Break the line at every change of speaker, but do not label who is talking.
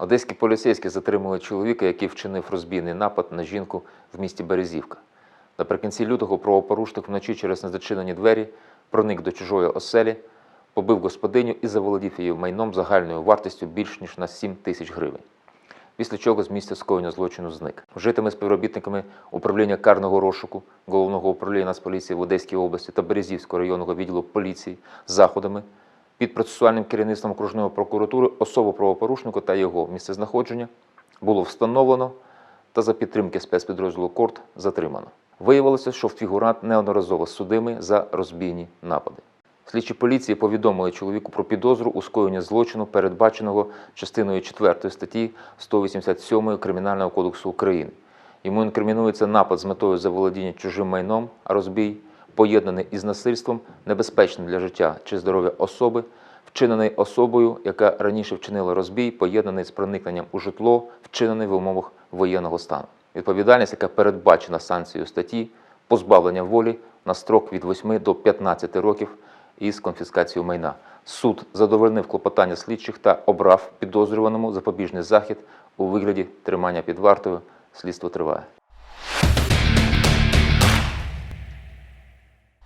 Одеські поліцейські затримали чоловіка, який вчинив розбійний напад на жінку в місті Березівка. Наприкінці лютого правопорушник вночі через незачинені двері проник до чужої оселі, побив господиню і заволодів її майном загальною вартістю більш ніж на 7 тисяч гривень. Після чого з місця скоєння злочину зник. Вжитими співробітниками управління карного розшуку головного управління Нацполіції в Одеській області та Березівського районного відділу поліції заходами під процесуальним керівництвом окружної прокуратури особу правопорушника та його місцезнаходження було встановлено та за підтримки спецпідрозділу КОРТ затримано. Виявилося, що фігурант неодноразово судимий за розбійні напади. Слідчі поліції повідомили чоловіку про підозру у скоєнні злочину, передбаченого частиною 4 статті 187 Кримінального кодексу України. Йому інкримінується напад з метою заволодіння чужим майном, а розбій, поєднаний із насильством, небезпечним для життя чи здоров'я особи, вчинений особою, яка раніше вчинила розбій, поєднаний з проникненням у житло, вчинений в умовах воєнного стану. Відповідальність, яка передбачена санкцією статті, позбавлення волі на строк від 8 до 15 років із конфіскацією майна. Суд задовольнив клопотання слідчих та обрав підозрюваному запобіжний захід у вигляді тримання під вартою. Слідство триває.